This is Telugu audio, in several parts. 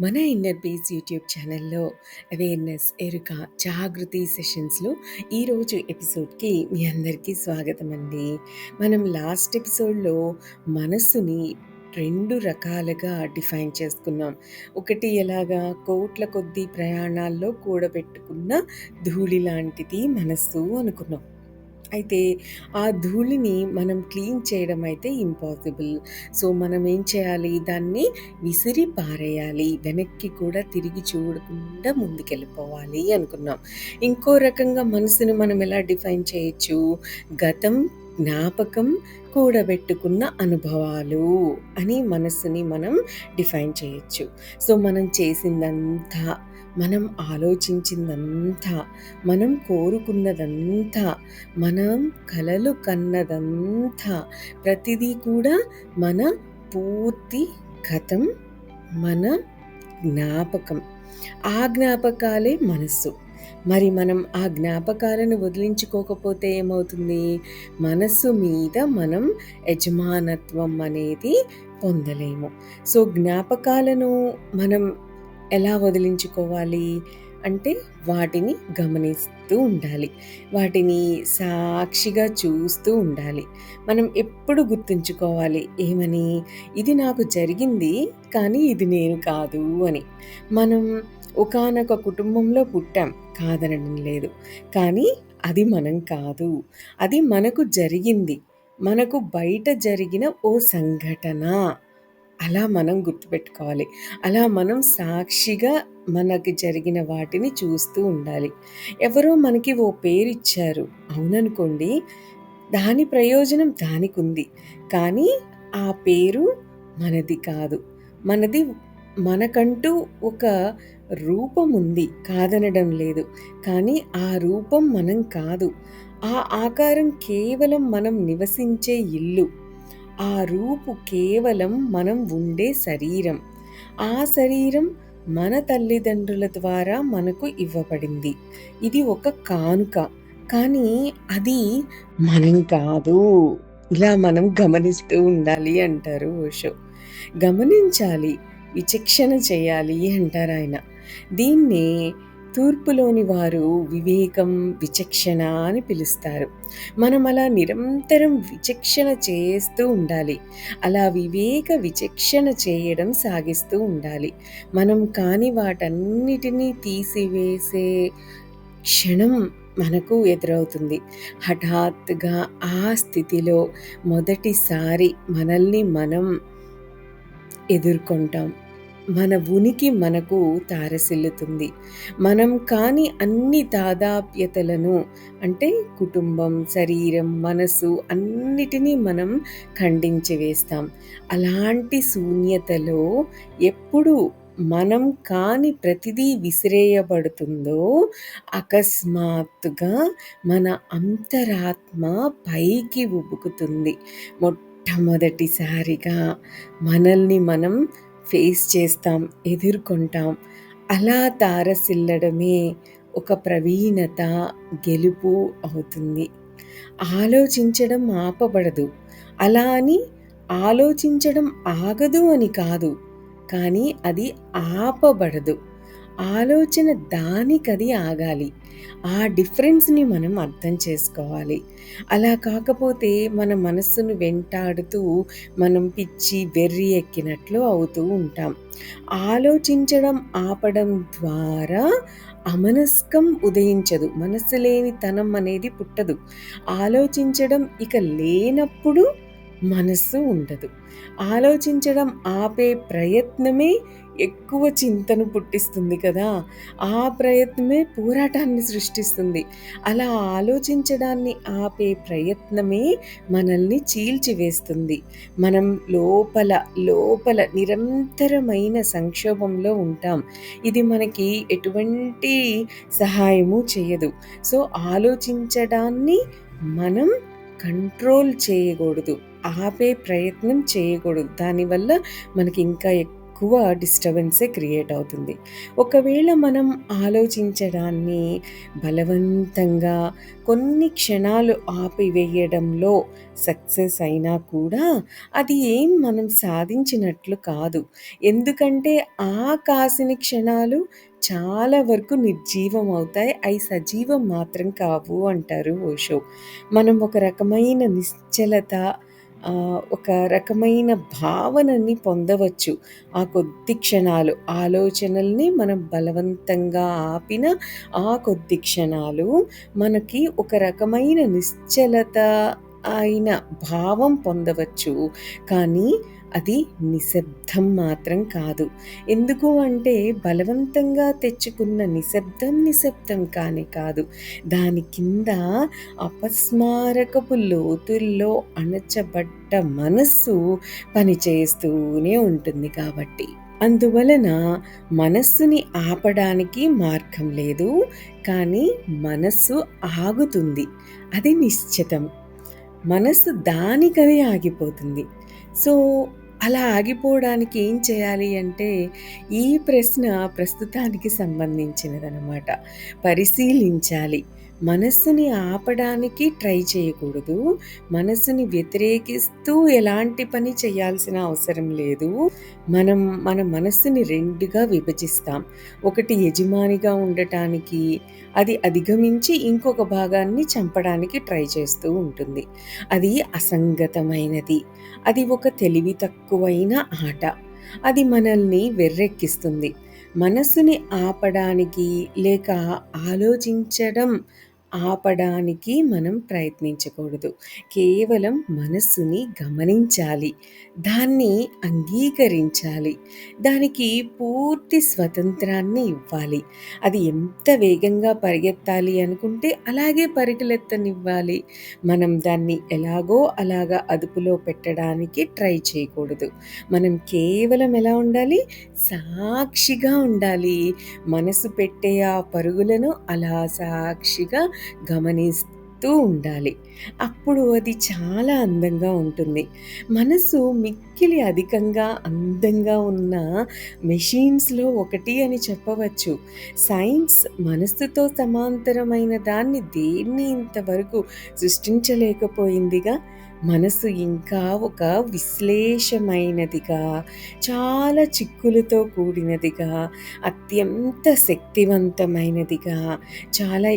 మన ఇన్నర్ పీస్ యూట్యూబ్ ఛానల్లో అవేర్నెస్ ఎరుక జాగృతి సెషన్స్లో ఈరోజు ఎపిసోడ్కి మీ అందరికీ స్వాగతం అండి మనం లాస్ట్ ఎపిసోడ్లో మనస్సుని రెండు రకాలుగా డిఫైన్ చేసుకున్నాం. ఒకటి ఎలాగా కోట్ల కొద్ది ప్రయాణాల్లో కూడబెట్టుకున్న ధూళి లాంటిది మనస్సు అనుకున్నాం. అయితే ఆ ధూళిని మనం క్లీన్ చేయడం అయితే ఇంపాసిబుల్. సో మనం ఏం చేయాలి? దాన్ని విసిరి పారేయాలి. వెనక్కి కూడా తిరిగి చూడకుండా ముందుకెళ్ళిపోవాలి అనుకున్నాం. ఇంకో రకంగా మనసుని మనం ఎలా డిఫైన్ చేయొచ్చు? గతం జ్ఞాపకం కూడబెట్టుకున్న అనుభవాలు అని మనసుని మనం డిఫైన్ చేయొచ్చు. సో మనం చేసిందంతా మనం ఆలోచించిందంతా మనం కోరుకున్నదంతా మనం కలలు కన్నదంతా ప్రతిదీ కూడా మన పూర్తి కథం మన జ్ఞాపకం. ఆ జ్ఞాపకాలే మనస్సు. మరి మనం ఆ జ్ఞాపకాలను వదిలించుకోకపోతే ఏమవుతుంది? మనస్సు మీద మనం యజమానత్వం అనేది పొందలేము. సో జ్ఞాపకాలను మనం ఎలా వదిలించుకోవాలి అంటే వాటిని గమనిస్తూ ఉండాలి. వాటిని సాక్షిగా చూస్తూ ఉండాలి. మనం ఎప్పుడు గుర్తుంచుకోవాలి? ఏమని? ఇది నాకు జరిగింది కానీ ఇది నేను కాదు అని. మనం ఒకనొక కుటుంబంలో పుట్టాం కాదనడం లేదు. కానీ అది మనం కాదు. అది మనకు జరిగింది. మనకు బయట జరిగిన ఓ సంఘటన. అలా మనం గుర్తుపెట్టుకోవాలి. అలా మనం సాక్షిగా మనకి జరిగిన వాటిని చూస్తూ ఉండాలి. ఎవరో మనకి ఓ పేరు ఇచ్చారు అవుననుకోండి దాని ప్రయోజనం దానికి ఉంది కానీ ఆ పేరు మనది కాదు. మనది మనకంటూ ఒక రూపం ఉంది. కాదనడం లేదు. కానీ ఆ రూపం మనం కాదు. ఆ ఆకారం కేవలం మనం నివసించే ఇల్లు. ఆ రూపు కేవలం మనం ఉండే శరీరం. ఆ శరీరం మన తల్లిదండ్రుల ద్వారా మనకు ఇవ్వబడింది. ఇది ఒక కానుక. కానీ అది మనం కాదు. ఇలా మనం గమనిస్తూ ఉండాలి అంటారు ఓషో. గమనించాలి. విచక్షణ చేయాలి అంటారు ఆయన. దీన్నే తూర్పులోని వారు వివేకం విచక్షణ అని పిలుస్తారు. మనం అలా నిరంతరం విచక్షణ చేస్తూ ఉండాలి. అలా వివేక విచక్షణ చేయడం సాగిస్తూ ఉండాలి. మనం కాని వాటన్నిటినీ తీసివేసే క్షణం మనకు ఎదురవుతుంది. హఠాత్తుగా ఆ స్థితిలో మొదటిసారి మనల్ని మనం ఎదుర్కొంటాం. మన ఉనికి మనకు తారసిల్లుతుంది. మనం కాని అన్ని తాదాప్యతలను అంటే కుటుంబం శరీరం మనసు అన్నిటినీ మనం ఖండించి వేస్తాం అలాంటి శూన్యతలో ఎప్పుడు మనం కాని ప్రతిదీ విసిరేయబడుతుందో అకస్మాత్తుగా మన అంతరాత్మ పైకి ఉబుకుతుంది. మొట్టమొదటిసారిగా మనల్ని మనం ఫేస్ చేస్తాం ఎదుర్కొంటాం. అలా తారసిల్లడమే ఒక ప్రవీణత గెలుపు అవుతుంది. ఆలోచించడం ఆపబడదు. అలా అని ఆలోచించడం ఆగదు అని కాదు. కానీ అది ఆపబడదు. ఆలోచన దానికది ఆగాలి. ఆ డిఫరెన్స్ని మనం అర్థం చేసుకోవాలి. అలా కాకపోతే మన మనస్సును వెంటాడుతూ మనం పిచ్చి వెర్రి ఎక్కినట్లు అవుతూ ఉంటాం. ఆలోచించడం ఆపడం ద్వారా అమనస్కం ఉదయించదు. మనస్సు లేని తనం అనేది పుట్టదు. ఆలోచించడం ఇక లేనప్పుడు మనస్సు ఉండదు. ఆలోచించడం ఆపే ప్రయత్నమే ఎక్కువ చింతను పుట్టిస్తుంది కదా. ఆ ప్రయత్నమే పోరాటాన్ని సృష్టిస్తుంది. అలా ఆలోచించడాన్ని ఆపే ప్రయత్నమే మనల్ని చీల్చివేస్తుంది. మనం లోపల లోపల నిరంతరమైన సంక్షోభంలో ఉంటాం. ఇది మనకి ఎటువంటి సహాయము చేయదు. సో ఆలోచించడాన్ని మనం కంట్రోల్ చేయకూడదు. ఆపే ప్రయత్నం చేయకూడదు. దానివల్ల మనకి ఇంకా ఎక్కువ డిస్టర్బెన్సే క్రియేట్ అవుతుంది. ఒకవేళ మనం ఆలోచించడాన్ని బలవంతంగా కొన్ని క్షణాలు ఆపివేయడంలో సక్సెస్ అయినా కూడా అది ఏం మనం సాధించినట్లు కాదు. ఎందుకంటే ఆ కాసిన క్షణాలు చాలా వరకు నిర్జీవం అవుతాయి. అవి సజీవం మాత్రం కావు అంటారు ఓషో. మనం ఒక రకమైన నిశ్చలత ఒక రకమైన భావనని పొందవచ్చు. ఆ కొద్ది క్షణాలు ఆలోచనల్ని మనం బలవంతంగా ఆపిన ఆ కొద్ది క్షణాలు మనకి ఒక రకమైన నిశ్చలత అయిన భావం పొందవచ్చు. కానీ అది నిశ్శబ్దం మాత్రం కాదు. ఎందుకు అంటే బలవంతంగా తెచ్చుకున్న నిశ్శబ్దం నిశ్శబ్దం కానీ కాదు. దాని కింద అపస్మారకపు లోతుల్లో అణచబడ్డ మనస్సు పనిచేస్తూనే ఉంటుంది కాబట్టి. అందువలన మనస్సుని ఆపడానికి మార్గం లేదు కానీ మనస్సు ఆగుతుంది. అది నిశ్చితం. మనస్సు దానికదే ఆగిపోతుంది. సో అలా ఆగిపోవడానికి ఏం చేయాలి అంటే ఈ ప్రశ్న ప్రస్తుతానికి సంబంధించినదనమాట పరిశీలించాలి. మనస్సుని ఆపడానికి ట్రై చేయకూడదు. మనస్సుని వ్యతిరేకిస్తూ ఎలాంటి పని చేయాల్సిన అవసరం లేదు. మనం మన మనస్సుని రెండుగా విభజిస్తాం. ఒకటి యజమానిగా ఉండటానికి అది అధిగమించి ఇంకొక భాగాన్ని చంపడానికి ట్రై చేస్తూ ఉంటుంది. అది అసంగతమైనది. అది ఒక తెలివి తక్కువైన ఆట. అది మనల్ని వెర్రెక్కిస్తుంది. మనస్సుని ఆపడానికి లేక ఆలోచించడం ఆపడానికి మనం ప్రయత్నించకూడదు. కేవలం మనస్సుని గమనించాలి. దాన్ని అంగీకరించాలి. దానికి పూర్తి స్వతంత్రాన్ని ఇవ్వాలి. అది ఎంత వేగంగా పరిగెత్తాలి అనుకుంటే అలాగే పరిగెలెత్తనివ్వాలి మనం దాన్ని ఎలాగో అలాగా అదుపులో పెట్టడానికి ట్రై చేయకూడదు. మనం కేవలం ఎలా ఉండాలి? సాక్షిగా ఉండాలి. మనసు పెట్టే ఆ పరుగులను అలా సాక్షిగా గమనిస్తూ ఉండాలి. అప్పుడు అది చాలా అందంగా ఉంటుంది. మనసు మిక్కిలి అధికంగా అందంగా ఉన్న మెషిన్స్లో ఒకటి అని చెప్పవచ్చు. సైన్స్ మనస్సుతో సమాంతరమైన దాన్ని దేన్ని ఇంతవరకు సృష్టించలేకపోయిందిగా? మనసు ఇంకా ఒక విశ్లేషమైనదిగా చాలా చిక్కులతో కూడినదిగా అత్యంత శక్తివంతమైనదిగా చాలా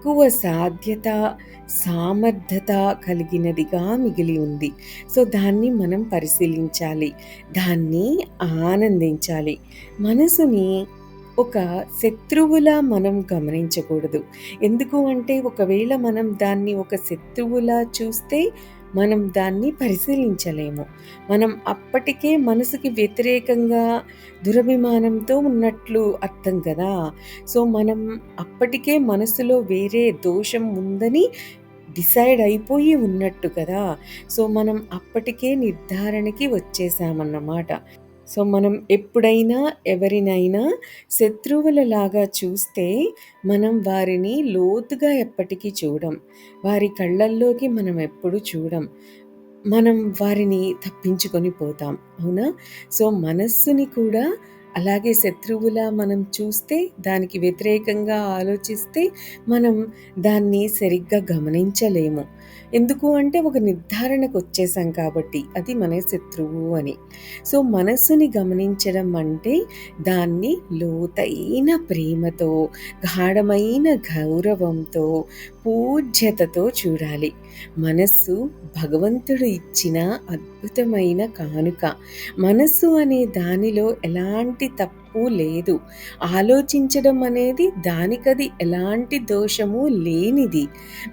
ఎక్కువ సాధ్యత సామర్థ్యత కలిగినదిగా మిగిలి ఉంది. సో దాన్ని మనం పరిశీలించాలి. దాన్ని ఆనందించాలి. మనసుని ఒక శత్రువులా మనం గమనించకూడదు. ఎందుకు అంటే ఒకవేళ మనం దాన్ని ఒక శత్రువులా చూస్తే మనం దాన్ని పరిశీలించలేము. మనం అప్పటికే మనసుకి వ్యతిరేకంగా దురభిమానంతో ఉన్నట్లు అర్థం కదా? సో మనం అప్పటికే మనసులో వేరే దోషం ఉందని డిసైడ్ అయిపోయి ఉన్నట్టు కదా? సో మనం అప్పటికే నిర్ధారణకి వచ్చేసామన్నమాట. సో మనం ఎప్పుడైనా ఎవరినైనా శత్రువులలాగా చూస్తే మనం వారిని లోతుగా ఎప్పటికీ చూడం. వారి కళ్ళల్లోకి మనం ఎప్పుడు చూడం. మనం వారిని తప్పించుకొని పోతాం. అవునా? సో మనస్సుని కూడా అలాగే శత్రువులా మనం చూస్తే దానికి వ్యతిరేకంగా ఆలోచిస్తే మనం దాన్ని సరిగ్గా గమనించలేము. ఎందుకు అంటే ఒక నిర్ధారణకు వచ్చేసాం కాబట్టి అది మన శత్రువు అని. సో మనస్సుని గమనించడం అంటే దాన్ని లోతైన ప్రేమతో గాఢమైన గౌరవంతో పూజ్యతతో చూడాలి. మనస్సు భగవంతుడు ఇచ్చిన అద్భుతమైన కానుక. మనస్సు అనే దానిలో ఎలాంటి తప్పు లేదు. ఆలోచించడం అనేది దానికది ఎలాంటి దోషము లేనిది.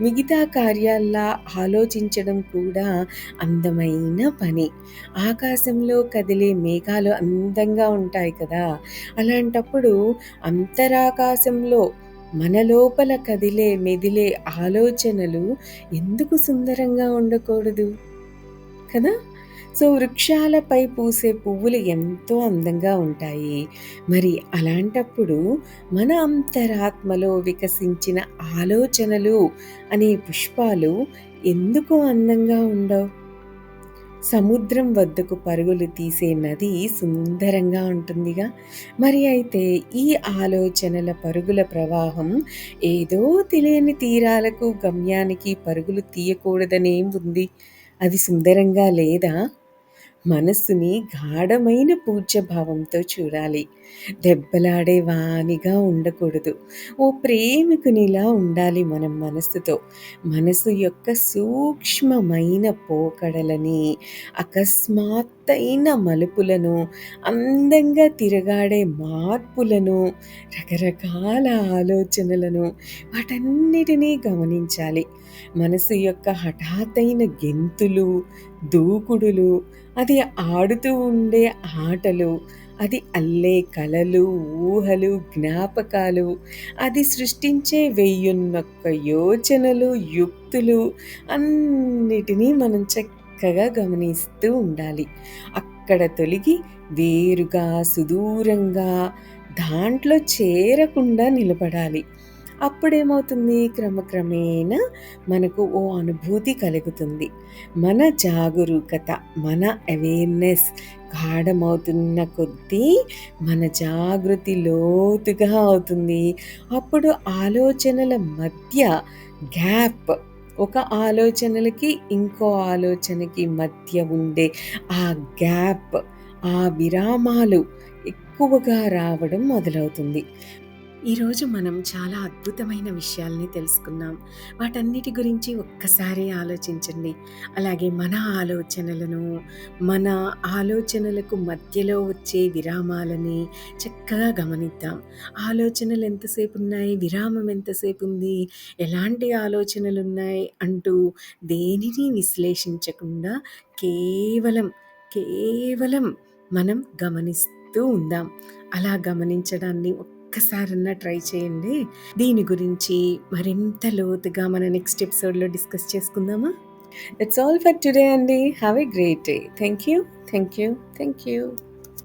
మిగతా కార్యాల్లా ఆలోచించడం కూడా అందమైన పని. ఆకాశంలో కదిలే మేఘాలు అందంగా ఉంటాయి కదా! అలాంటప్పుడు అంతరాకాశంలో మన లోపల కదిలే మెదిలే ఆలోచనలు ఎందుకు సుందరంగా ఉండకూడదు? కదా? సో వృక్షాలపై పూసే పువ్వులు ఎంతో అందంగా ఉంటాయి. మరి అలాంటప్పుడు మన అంతరాత్మలో వికసించిన ఆలోచనలు అనే పుష్పాలు ఎందుకు అందంగా ఉండవు? సముద్రం వద్దకు పరుగులు తీసే నది సుందరంగా ఉంటుందిగా. మరి అయితే ఈ ఆలోచనల పరుగుల ప్రవాహం ఏదో తెలియని తీరాలకు గమ్యానికి పరుగులు తీయకూడదనేం ఉంది. అది సుందరంగా లేదా? మనస్సుని గాఢమైన పూజ్యభావంతో చూడాలి. దెబ్బలాడే వానిగా ఉండకూడదు. ఓ ప్రేమికునిలా ఉండాలి మనం మనస్సుతో మనసు యొక్క సూక్ష్మమైన పోకడలని అకస్మాత్ ఎత్తైన మలుపులను అందంగా తిరగాడే మార్పులను రకరకాల ఆలోచనలను వాటన్నిటినీ గమనించాలి. మనసు యొక్క హఠాత్తైన గెంతులు దూకుడులు అది ఆడుతూ ఉండే ఆటలు అది అల్లే కలలు ఊహలు జ్ఞాపకాలు అది సృష్టించే వెయ్యున్నొక్క యోచనలు యుక్తులు అన్నిటినీ మనం చక్కగా గమనిస్తూ ఉండాలి. అక్కడ తొలగి వేరుగా సుదూరంగా దాంట్లో చేరకుండా నిలబడాలి. అప్పుడేమవుతుంది? క్రమక్రమేణా మనకు ఓ అనుభూతి కలుగుతుంది. మన జాగరూకత మన అవేర్నెస్ గాఢమవుతున్న కొద్దీ మన జాగృతి లోతుగా అవుతుంది. అప్పుడు ఆలోచనల మధ్య గ్యాప్ ఒక ఆలోచనలకి ఇంకో ఆలోచనకి మధ్య ఉండే ఆ గ్యాప్ ఆ విరామాలు ఎక్కువగా రావడం మొదలవుతుంది. ఈరోజు మనం చాలా అద్భుతమైన విషయాల్ని తెలుసుకున్నాం వాటన్నిటి గురించి ఒక్కసారి ఆలోచించండి. అలాగే మన ఆలోచనలను మన ఆలోచనలకు మధ్యలో వచ్చే విరామాలని చక్కగా గమనిద్దాం. ఆలోచనలు ఎంతసేపు ఉన్నాయి? విరామం ఎంతసేపు ఉంది? ఎలాంటి ఆలోచనలు ఉన్నాయి? అంటూ దేనిని విశ్లేషించకుండా కేవలం కేవలం మనం గమనిస్తూ ఉందాం. అలా గమనించడాన్ని ఒక్కసారన్నా ట్రై చేయండి. దీని గురించి మరింత లోతుగా మన నెక్స్ట్ ఎపిసోడ్లో డిస్కస్ చేసుకుందామా? దట్స్ ఆల్ ఫర్ టుడే అండి. Have a great day thank you thank you thank you